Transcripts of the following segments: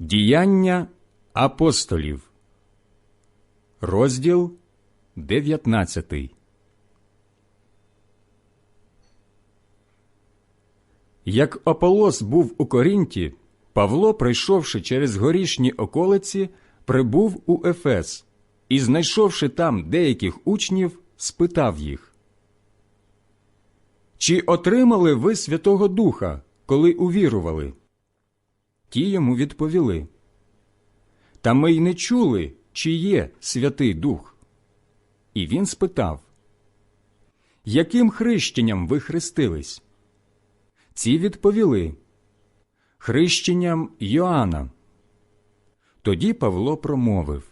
Діяння апостолів, розділ 19. Як Аполос був у Корінті, Павло, пройшовши через горішні околиці, прибув у Ефес і, знайшовши там деяких учнів, спитав їх. Чи отримали ви Святого Духа, коли увірували? Ті йому відповіли. Та ми й не чули, чи є Святий Дух. І він спитав, Яким хрещенням ви хрестились? Ці відповіли Хрещенням Йоанна. Тоді Павло промовив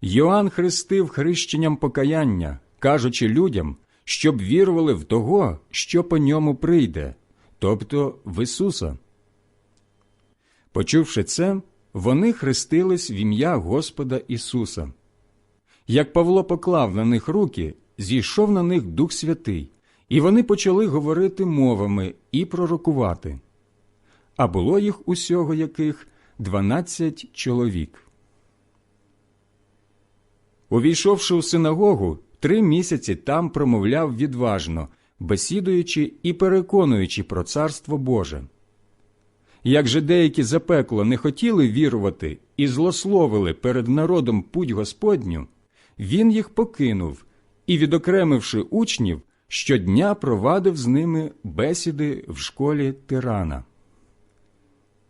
Йоанн хрестив хрещенням покаяння, кажучи людям, щоб вірували в того, що по ньому прийде, тобто в Ісуса. Почувши це, вони хрестились в ім'я Господа Ісуса. Як Павло поклав на них руки, зійшов на них Дух Святий, і вони почали говорити мовами і пророкувати. А було їх усього яких дванадцять чоловік. Увійшовши у синагогу, три місяці там промовляв відважно, бесідуючи і переконуючи про царство Боже. Як же деякі запекло не хотіли вірувати і злословили перед народом путь Господню, він їх покинув і, відокремивши учнів, щодня провадив з ними бесіди в школі тирана.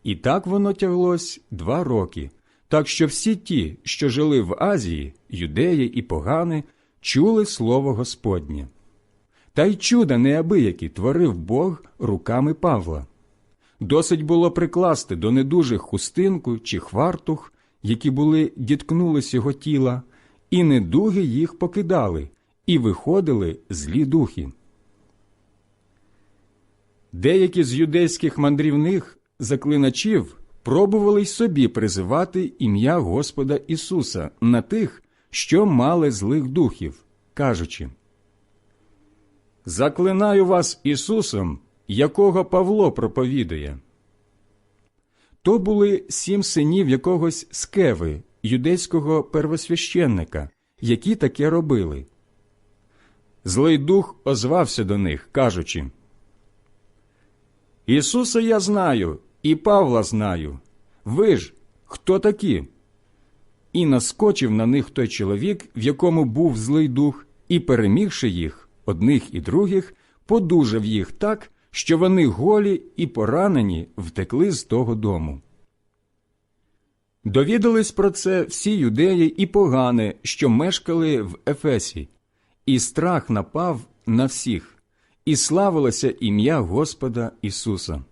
І так воно тяглось два роки, так що всі ті, що жили в Азії, юдеї і погани, чули слово Господнє. Та й чуда неабиякі творив Бог руками Павла. Досить було прикласти до недужих хустинку чи хвартух, які були діткнулись його тіла, і недуги їх покидали, і виходили злі духи. Деякі з юдейських мандрівних заклиначів пробували й собі призивати ім'я Господа Ісуса на тих, що мали злих духів, кажучи Заклинаю вас Ісусом, якого Павло проповідує. То були сім синів якогось скеви, юдейського первосвященника, які таке робили. Злий дух озвався до них, кажучи Ісуса я знаю, і Павла знаю. Ви ж хто такі? І наскочив на них той чоловік, в якому був злий дух, і, перемігши їх, одних і других, подужав їх так, що вони голі і поранені втекли з того дому. Довідались про це всі юдеї і погани, що мешкали в Ефесі, і страх напав на всіх, і славилося ім'я Господа Ісуса.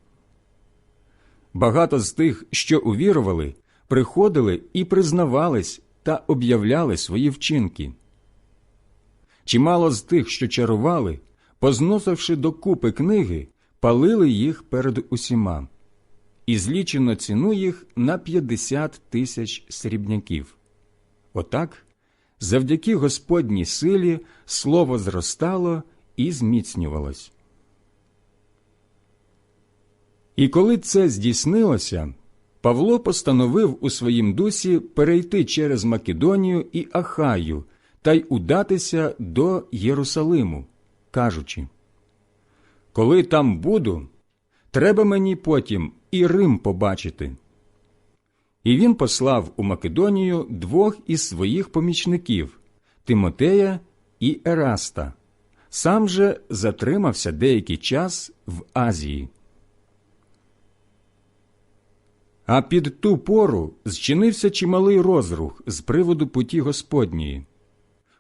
Багато з тих, що увірували, приходили і признавались та об'являли свої вчинки. Чимало з тих, що чарували, позносивши до купи книги, палили їх перед усіма, і злічено ціну їх на 50 тисяч срібняків. Отак, завдяки Господній силі, слово зростало і зміцнювалось. І коли це здійснилося, Павло постановив у своїм дусі перейти через Македонію і Ахаю та й удатися до Єрусалиму, кажучи Коли там буду, треба мені потім і Рим побачити. І він послав у Македонію двох із своїх помічників Тимотея і Ераста, сам же затримався деякий час в Азії. А під ту пору зчинився чималий розрух з приводу путі Господньої.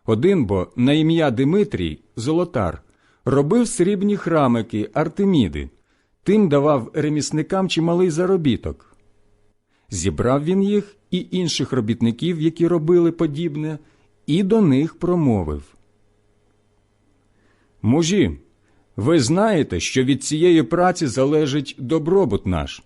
Один бо на ім'я Димитрій, золотар, робив срібні храмики Артеміди, тим давав ремісникам чималий заробіток. Зібрав він їх і інших робітників, які робили подібне, і до них промовив. Мужі, ви знаєте, що від цієї праці залежить добробут наш.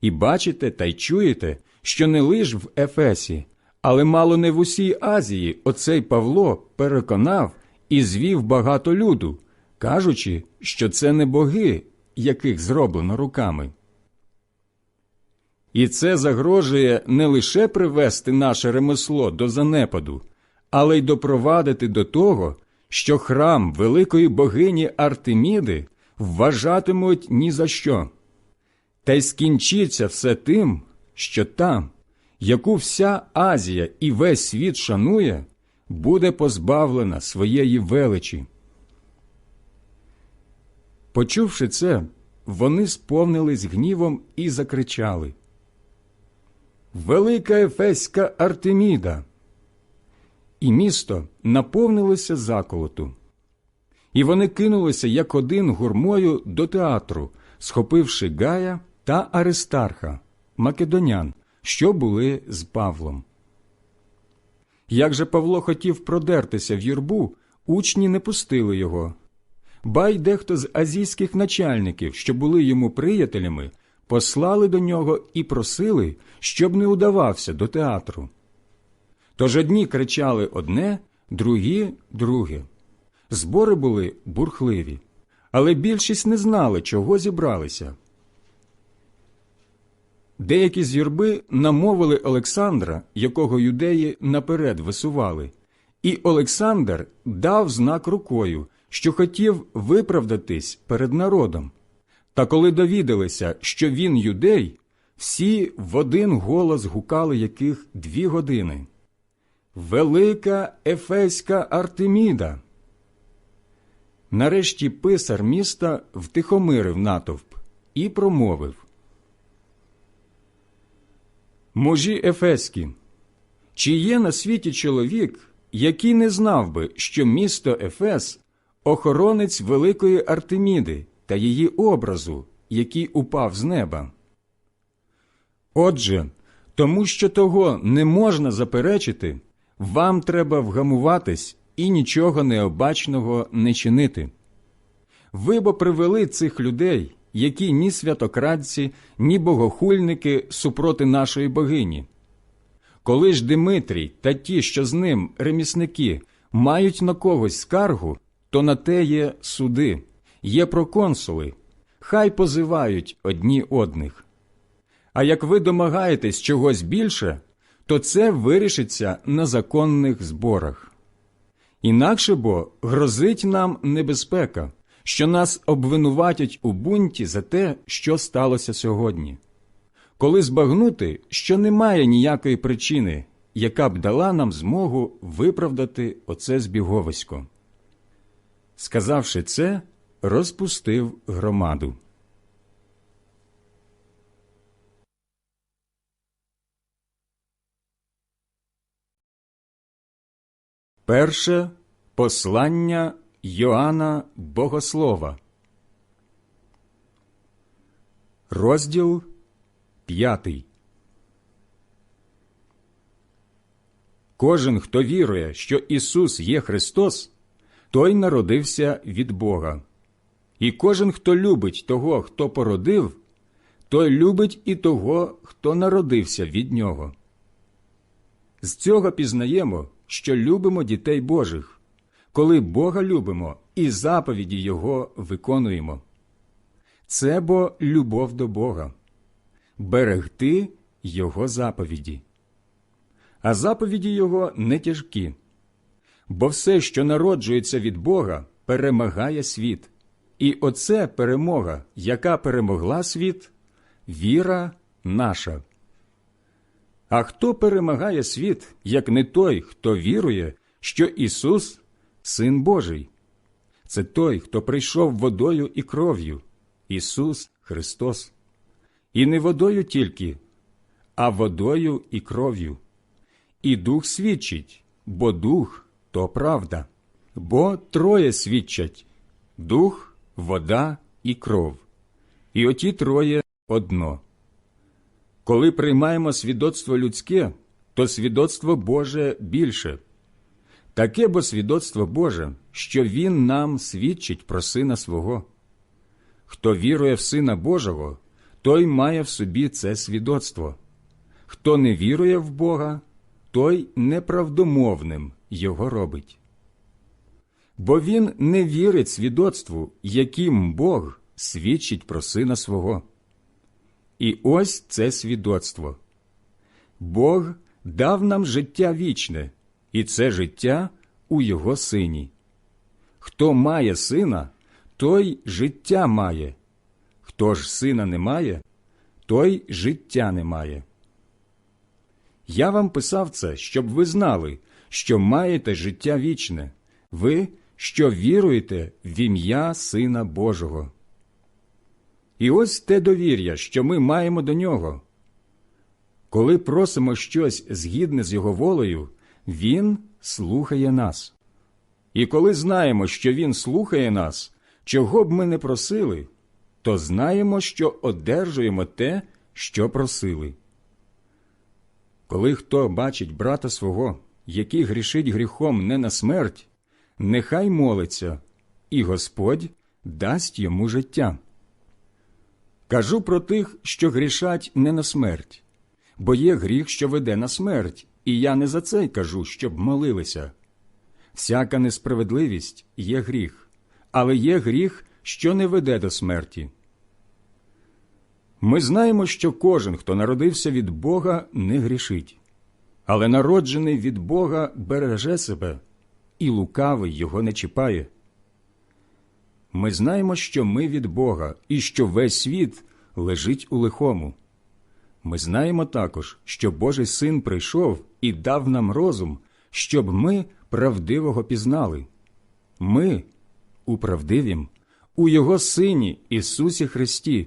І бачите та й чуєте, що не лиш в Ефесі, але мало не в усій Азії оцей Павло переконав і звів багато люду, кажучи, що це не боги, яких зроблено руками. І це загрожує не лише привести наше ремесло до занепаду, але й допровадити до того, що храм великої богині Артеміди вважатимуть ні за що. Та й скінчиться все тим, що там, яку вся Азія і весь світ шанує, буде позбавлена своєї величі. Почувши це, вони сповнились гнівом і закричали Велика Ефеська Артеміда! І місто наповнилося заколоту. І вони кинулися як один гурмою до театру, схопивши Гая та Аристарха, македонян, що були з Павлом. Як же Павло хотів продертися в юрбу, учні не пустили його. Ба й дехто з азійських начальників, що були йому приятелями, послали до нього і просили, щоб не удавався до театру. Тож одні кричали одне, другі друге. Збори були бурхливі, але більшість не знали, чого зібралися. Деякі з юрби намовили Олександра, якого юдеї наперед висували, і Олександр дав знак рукою, що хотів виправдатись перед народом. Та коли довідалися, що він юдей, всі в один голос гукали яких дві години. Велика Ефеська Артеміда. Нарешті писар міста втихомирив натовп і промовив Мужі Ефеські, чи є на світі чоловік, який не знав би, що місто Ефес охоронець великої Артеміди та її образу, який упав з неба? Отже, тому що того не можна заперечити, вам треба вгамуватись і нічого необачного не чинити. Ви бо привели цих людей, які ні святокрадці, ні богохульники супроти нашої богині. Коли ж Димитрій та ті, що з ним ремісники, мають на когось скаргу, то на те є суди, є проконсули, хай позивають одні одних. А як ви домагаєтесь чогось більше, то це вирішиться на законних зборах. Інакше бо грозить нам небезпека, що нас обвинуватять у бунті за те, що сталося сьогодні. Коли збагнути, що немає ніякої причини, яка б дала нам змогу виправдати оце збіговисько. Сказавши це, розпустив громаду. Перше послання Йоанна Богослова, розділ п'ятий. Кожен, хто вірує, що Ісус є Христос, той народився від Бога. І кожен, хто любить того, хто породив, той любить і того, хто народився від Нього. З цього пізнаємо, що любимо дітей Божих, коли Бога любимо і заповіді Його виконуємо. Це бо любов до Бога, берегти Його заповіді. А заповіді Його не тяжкі, бо все, що народжується від Бога, перемагає світ. І оце перемога, яка перемогла світ, віра наша. А хто перемагає світ, як не той, хто вірує, що Ісус Син Божий? Це той, хто прийшов водою і кров'ю, Ісус Христос. І не водою тільки, а водою і кров'ю. І Дух свідчить, бо Дух то правда, бо троє свідчать дух, вода і кров. І оті троє одно. Коли приймаємо свідоцтво людське, то свідоцтво Боже більше. Таке бо свідоцтво Боже, що Він нам свідчить про Сина свого. Хто вірує в Сина Божого, той має в собі це свідоцтво. Хто не вірує в Бога, той неправдомовним його робить. Бо він не вірить свідоцтву, яким Бог свідчить про Сина свого. І ось це свідоцтво. Бог дав нам життя вічне, і це життя у Його сині. Хто має сина, той життя має. Хто ж сина не має, той життя не має. Я вам писав це, щоб ви знали, що маєте життя вічне, ви, що віруєте в ім'я Сина Божого. І ось те довір'я, що ми маємо до нього. Коли просимо щось згідне з Його волею, Він слухає нас. І коли знаємо, що Він слухає нас, чого б ми не просили, то знаємо, що одержуємо те, що просили. Коли хто бачить брата свого, який грішить гріхом не на смерть, нехай молиться, і Господь дасть йому життя. Кажу про тих, що грішать не на смерть, бо є гріх, що веде на смерть, і я не за це кажу, щоб молилися. Всяка несправедливість є гріх, але є гріх, що не веде до смерті. Ми знаємо, що кожен, хто народився від Бога, не грішить, але народжений від Бога береже себе, і лукавий його не чіпає. Ми знаємо, що ми від Бога і що весь світ лежить у лихому. Ми знаємо також, що Божий син прийшов і дав нам розум, щоб ми правдивого пізнали. Ми у правдивім, у Його Сині Ісусі Христі.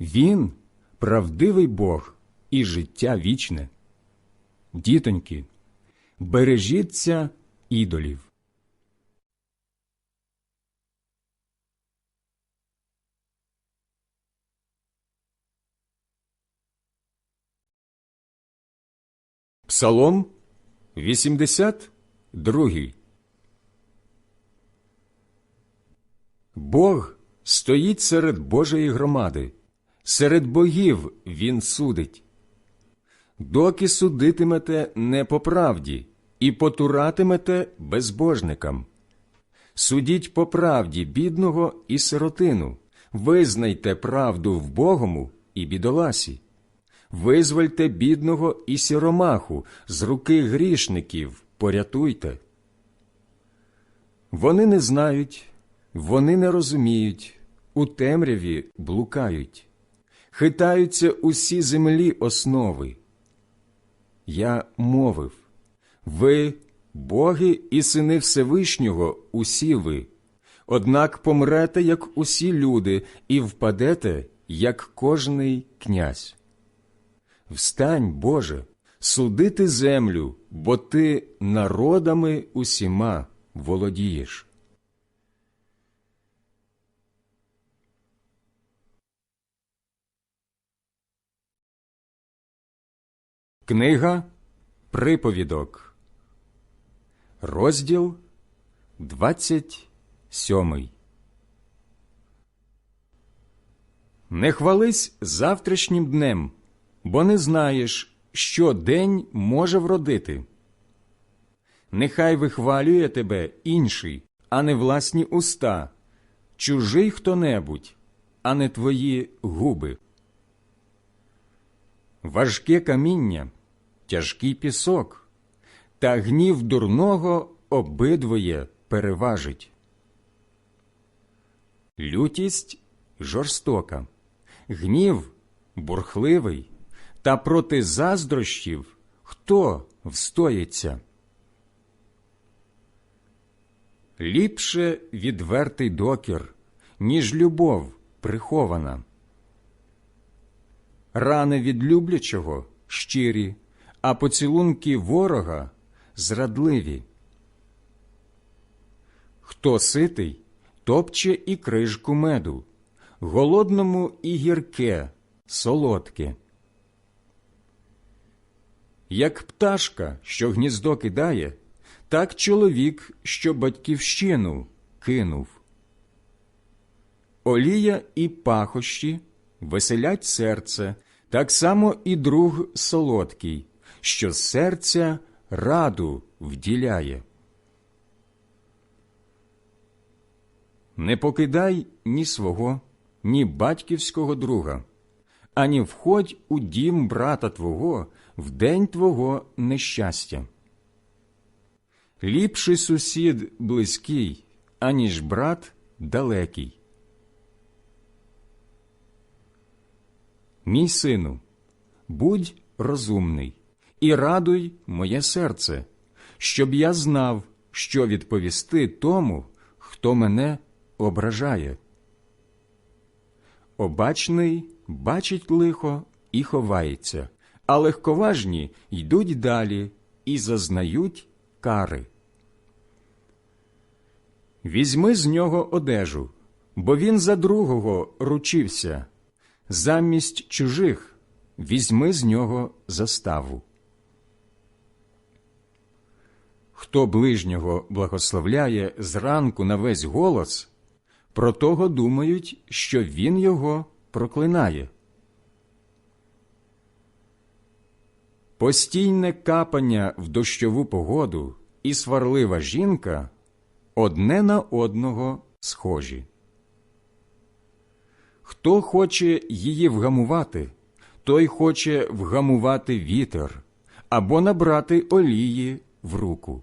Він правдивий Бог і життя вічне. Дітоньки, бережіться ідолів. Псалом 82 Бог стоїть серед Божої громади, серед богів Він судить. Доки судитимете не по правді і потуратимете безбожникам. Судіть по правді бідного і сиротину, визнайте правду в Богому і бідоласі. Визвольте бідного і сіромаху з руки грішників, порятуйте. Вони не знають, вони не розуміють, у темряві блукають, хитаються усі землі основи. Я мовив ви, боги і сини Всевишнього, усі ви, однак помрете, як усі люди, і впадете, як кожний князь. Встань, Боже, судити землю, бо ти народами усіма володієш. Книга Приповідок, розділ 27 Не хвались завтрашнім днем, бо не знаєш, що день може вродити. Нехай вихвалює тебе інший, а не власні уста, чужий хто небудь, а не твої губи. Важке каміння тяжкий пісок, та гнів дурного обидвоє переважить. Лютість жорстока, гнів бурхливий, та проти заздрощів хто встоїться? Ліпше відвертий докір, ніж любов прихована. Рани від люблячого щирі, а поцілунки ворога зрадливі. Хто ситий, топче і крижку меду, голодному і гірке, солодке. Як пташка, що гніздо кидає, так чоловік, що батьківщину кинув. Олія і пахощі веселять серце, так само і друг солодкий, що з серця раду вділяє. Не покидай ні свого, ні батьківського друга, ані входь у дім брата твого в день твого нещастя. Ліпший сусід близький, аніж брат далекий. Мій сину, будь розумний і радуй моє серце, щоб я знав, що відповісти тому, хто мене ображає. Обачний бачить лихо і ховається, а легковажні йдуть далі і зазнають кари. Візьми з нього одежу, бо він за другого ручився, замість чужих візьми з нього заставу. Хто ближнього благословляє зранку на весь голос, про того думають, що він його проклинає. Постійне капання в дощову погоду і сварлива жінка одне на одного схожі. Хто хоче її вгамувати, той хоче вгамувати вітер або набрати олії в руку.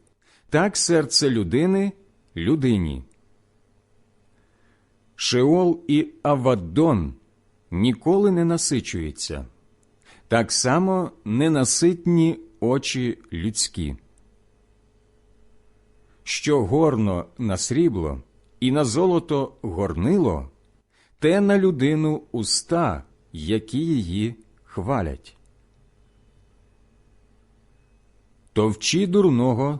так серце людини людині. Шеол і Аваддон ніколи не насичуються, так само ненаситні очі людські. Що горно на срібло і на золото горнило, те на людину уста, які її хвалять. Товчі дурного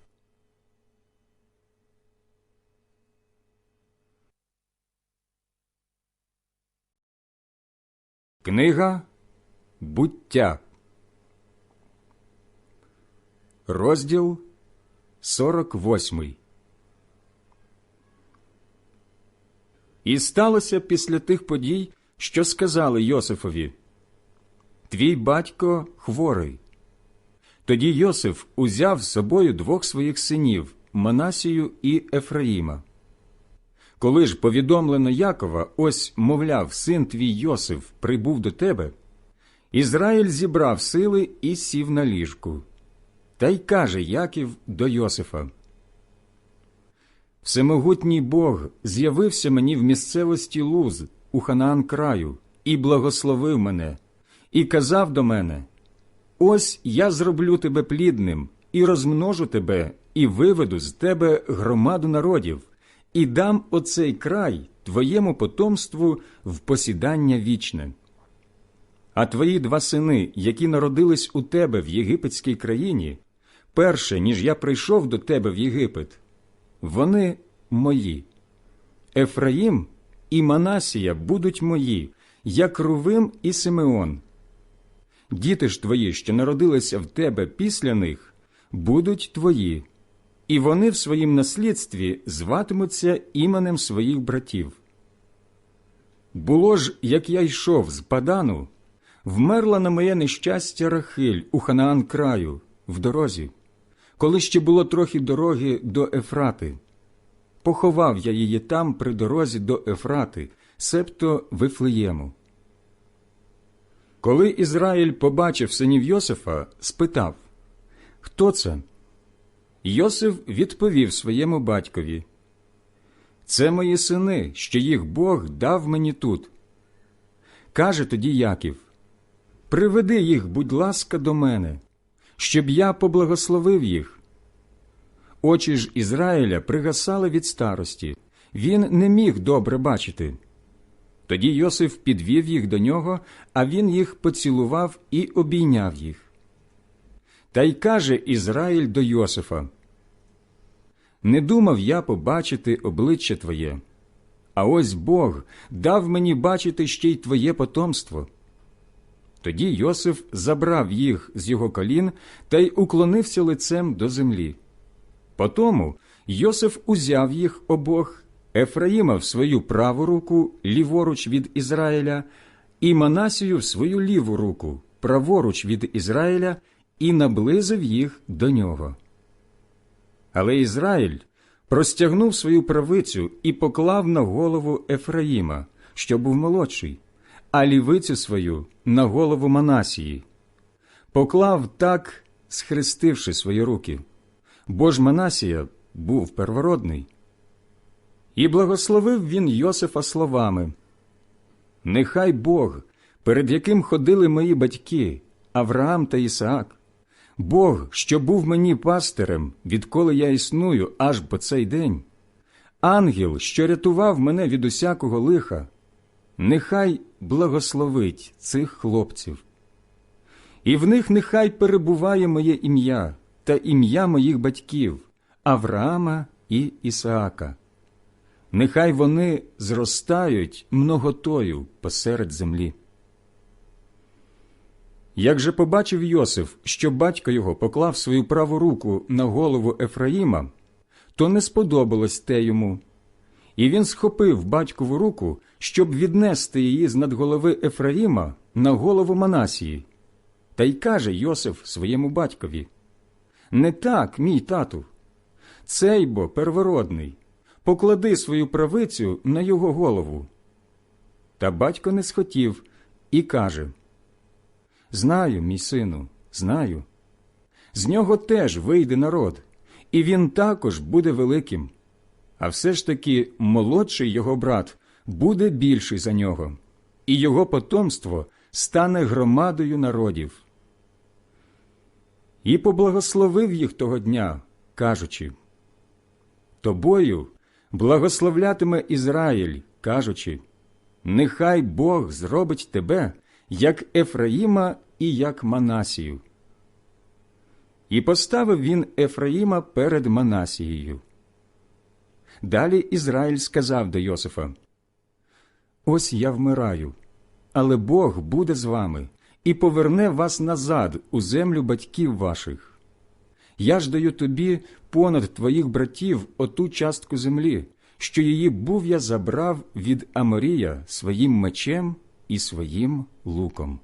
Книга Буття, розділ 48 І сталося після тих подій, що сказали Йосифові Твій батько хворий. Тоді Йосиф узяв з собою двох своїх синів Манасію і Ефраїма. Коли ж повідомлено Якова, ось, мовляв, син твій Йосиф прибув до тебе, Ізраїль зібрав сили і сів на ліжку. Та й каже Яків до Йосифа: Всемогутній Бог з'явився мені в місцевості Луз у Ханаан краю і благословив мене, і казав до мене: Ось я зроблю тебе плідним, і розмножу тебе, і виведу з тебе громаду народів і дам оцей край твоєму потомству в посідання вічне. А твої два сини, які народились у тебе в єгипетській країні, перше, ніж я прийшов до тебе в Єгипет, вони мої. Ефраїм і Манасія будуть мої, як Рувим і Симеон. Діти ж твої, що народилися в тебе після них, будуть твої, і вони в своїм наслідстві зватимуться іменем своїх братів. Було ж, як я йшов з Падану, вмерла на моє нещастя Рахиль у Ханаан краю, в дорозі, коли ще було трохи дороги до Ефрати. Поховав я її там при дорозі до Ефрати, себто Вифлеєму. Коли Ізраїль побачив синів Йосифа, спитав Хто це? Йосиф відповів своєму батькові Це мої сини, що їх Бог дав мені тут. Каже тоді Яків Приведи їх, будь ласка, до мене, щоб я поблагословив їх. Очі ж Ізраїля пригасали від старості, він не міг добре бачити. Тоді Йосиф підвів їх до нього, а він їх поцілував і обійняв їх. Та й каже Ізраїль до Йосифа: Не думав я побачити обличчя Твоє, а ось Бог дав мені бачити ще й Твоє потомство. Тоді Йосиф забрав їх з його колін та й уклонився лицем до землі. Потому Йосиф узяв їх обох, Ефраїма в свою праву руку, ліворуч від Ізраїля, і Манасію в свою ліву руку, праворуч від Ізраїля, і наблизив їх до нього. Але Ізраїль простягнув свою правицю і поклав на голову Ефраїма, що був молодший, а лівицю свою на голову Манасії. Поклав так, схрестивши свої руки бо ж Манасія був первородний. І благословив він Йосифа словами Нехай Бог, перед яким ходили мої батьки, Авраам та Ісаак, Бог, що був мені пастирем, відколи я існую аж по цей день, ангел, що рятував мене від усякого лиха, нехай благословить цих хлопців. І в них нехай перебуває моє ім'я та ім'я моїх батьків Авраама і Ісаака. Нехай вони зростають многотою посеред землі. Як же побачив Йосиф, що батько його поклав свою праву руку на голову Ефраїма, то не сподобалось те йому. І він схопив батькову руку, щоб віднести її з над голови Ефраїма на голову Манасії. Та й каже Йосиф своєму батькові не так, мій тату. Цей бо первородний. Поклади свою правицю на його голову. Та батько не схотів і каже Знаю, мій сину, знаю. З нього теж вийде народ, і він також буде великим. А все ж таки молодший його брат буде більший за нього, і його потомство стане громадою народів і поблагословив їх того дня, кажучи Тобою благословлятиме Ізраїль, кажучи Нехай Бог зробить тебе, як Ефраїма і як Манасію. І поставив він Ефраїма перед Манасією. Далі Ізраїль сказав до Йосифа Ось я вмираю, але Бог буде з вами і поверне вас назад у землю батьків ваших. Я ж даю тобі понад твоїх братів оту частку землі, що її був я забрав від Аморія своїм мечем і своїм луком.